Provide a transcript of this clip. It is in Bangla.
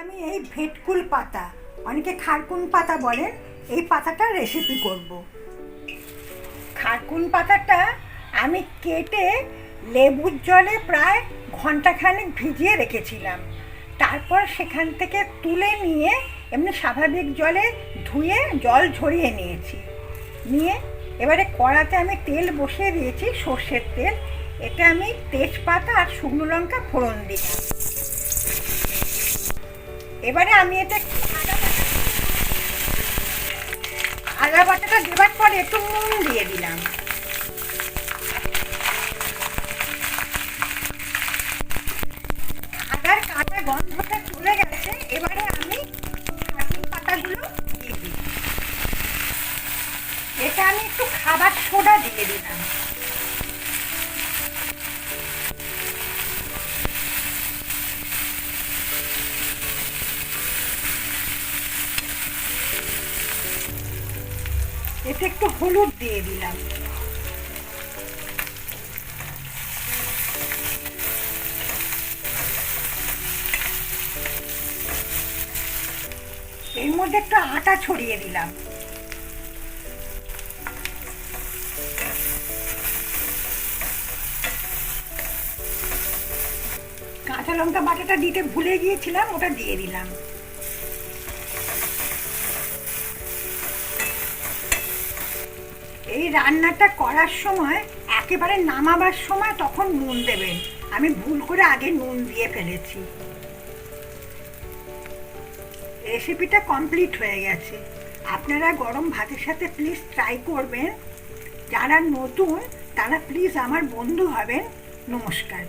আমি এই ভেটকুল পাতা, অনেকে খারকুন পাতা বলেন, এই পাতাটার রেসিপি করব। খারকুন পাতাটা আমি কেটে লেবুর জলে প্রায় ঘন্টাখানেক ভিজিয়ে রেখেছিলাম। তারপর সেখান থেকে তুলে নিয়ে এমনি স্বাভাবিক জলে ধুয়ে জল ঝরিয়ে নিয়েছি। নিয়ে এবারে কড়াতে আমি তেল বসিয়ে দিয়েছি, সর্ষের তেল। এটা আমি তেজপাতা আর শুকনো লঙ্কা ফোড়ন দিলাম। এবারে আমি এটা আদা বাটাটা দেবার পরে একটু নুন দিয়ে দিলাম। আদার কাঁচা গন্ধটা চলে গেছে, এবারে আমি পাতাগুলো দিয়ে দিই এটা আমি একটু খাবার সোডা দিয়ে দিলাম। এতে একটু হলুদ দিয়ে দিলাম। এর মধ্যে একটু আটা ছড়িয়ে দিলাম। কাঁচা লঙ্কা বাটাটা দিতে ভুলে গিয়েছিলাম, ওটা দিয়ে দিলাম। এই রান্নাটা করার সময়, একেবারে নামাবার সময় তখন নুন দেবেন। আমি ভুল করে আগে নুন দিয়ে ফেলেছি। রেসিপিটা কমপ্লিট হয়ে গেছে। আপনারা গরম ভাতের সাথে প্লিজ ট্রাই করবেন। যারা নতুন, তারা প্লিজ আমার বন্ধু হবেন। নমস্কার।